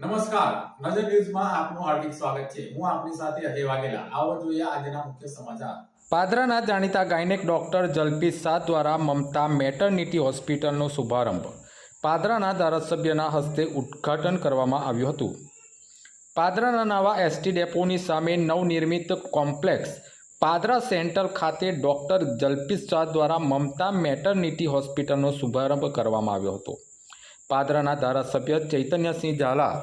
નમસ્કાર. નજર ન્યૂઝમાં આપનું હાર્દિક સ્વાગત છે. હું આપની સાથે અજય વાઘેલા. આવો જોઈએ આજના મુખ્ય સમાચાર. પાદરાના જાણીતા ગાયનેક ડોક્ટર જલ્પી શાહ દ્વારા મમતા મેટરનિટી હોસ્પિટલનો શુભારંભ. પાદરાના ધારાસભ્યના હસ્તે ઉદ્ઘાટન કરવામાં આવ્યું હતું. પાદરાના નવા એસટી ડેપોની સામે નવનિર્મિત કોમ્પ્લેક્સ પાદરા સેન્ટર ખાતે ડોક્ટર જલ્પી શાહ દ્વારા મમતા મેટરનિટી હોસ્પિટલનો શુભારંભ કરવામાં આવ્યો હતો. પાદરાના ધારાસભ્ય ચૈતન્યસિંહ ઝાલા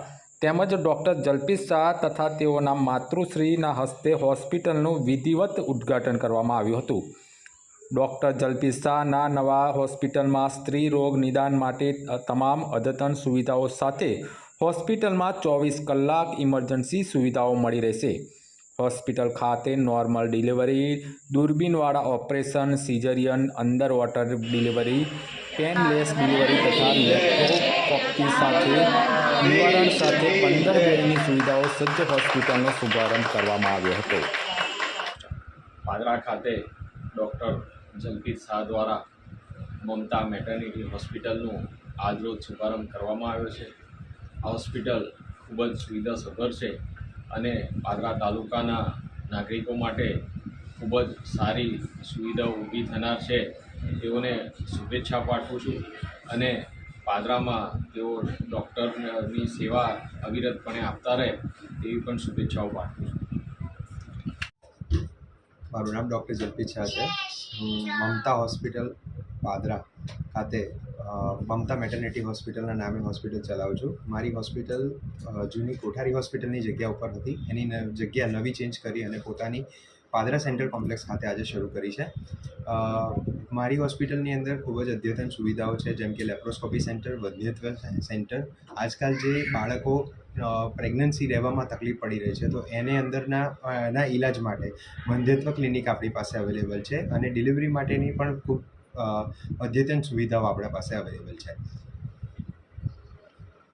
તેમજ ડૉક્ટર જલ્પી શાહ તથા તેઓના માતૃશ્રીના હસ્તે હોસ્પિટલનું વિધિવત ઉદ્ઘાટન કરવામાં આવ્યું હતું. ડૉક્ટર જલ્પી શાહના નવા હોસ્પિટલમાં સ્ત્રી રોગ નિદાન માટે તમામ અદ્યતન સુવિધાઓ સાથે હોસ્પિટલમાં ચોવીસ કલાક ઇમરજન્સી સુવિધાઓ મળી રહેશે. હોસ્પિટલ ખાતે normal delivery, દૂરબીનવાળા operation, caesarean, under water delivery painless delivery તથા લેપ્રોસ્કોપી સાથે નિવારણ સાથે પંદર બેડની સુવિધાઓ સજ્જ હોસ્પિટલનો શુભારંભ કરવામાં આવ્યો હતો. પાદરા ખાતે ડૉક્ટર જલપીત શાહ દ્વારા મમતા મેટર્નિટી હોસ્પિટલનું આજરોજ શુભારંભ કરવામાં આવ્યો છે. આ હોસ્પિટલ ખૂબ જ સુવિધાસભર છે અને પાદરા તાલુકાના નાગરિકો માટે ખૂબ જ સારી સુવિધાઓ ઊભી થનાર છે. તેઓને શુભેચ્છા પાઠવું છું અને પાદરામાં તેઓ ડૉક્ટરની સેવા અવિરતપણે આપતા રહે તેવી પણ શુભેચ્છાઓ પાઠવું છું. મારું નામ ડૉક્ટર જલ્પી શાહ છે. હું મમતા હોસ્પિટલ પાદરા ખાતે મમતા મેટર્નિટી હોસ્પિટલના નામે હોસ્પિટલ ચલાવું છું. મારી હોસ્પિટલ જૂની કોઠારી હોસ્પિટલની જગ્યા ઉપર હતી. એની જગ્યા નવી ચેન્જ કરી અને પોતાની પાદરા સેન્ટ્રલ કોમ્પ્લેક્સ ખાતે આજે શરૂ કરી છે. મારી હોસ્પિટલની અંદર ખૂબ જ અદ્યતન સુવિધાઓ છે, જેમ કે લેપ્રોસ્કોપી સેન્ટર વંધ્યત્વ સેન્ટર. આજકાલ જે બાળકો પ્રેગ્નન્સી રહેવામાં તકલીફ પડી રહી છે, તો એને અંદરના એના ઈલાજ માટે વંધ્યત્વ ક્લિનિક આપણી પાસે અવેલેબલ છે અને ડિલિવરી માટેની પણ ખૂબ અદ્યતન સુવિધાઓ આપણા પાસે અવેલેબલ છે.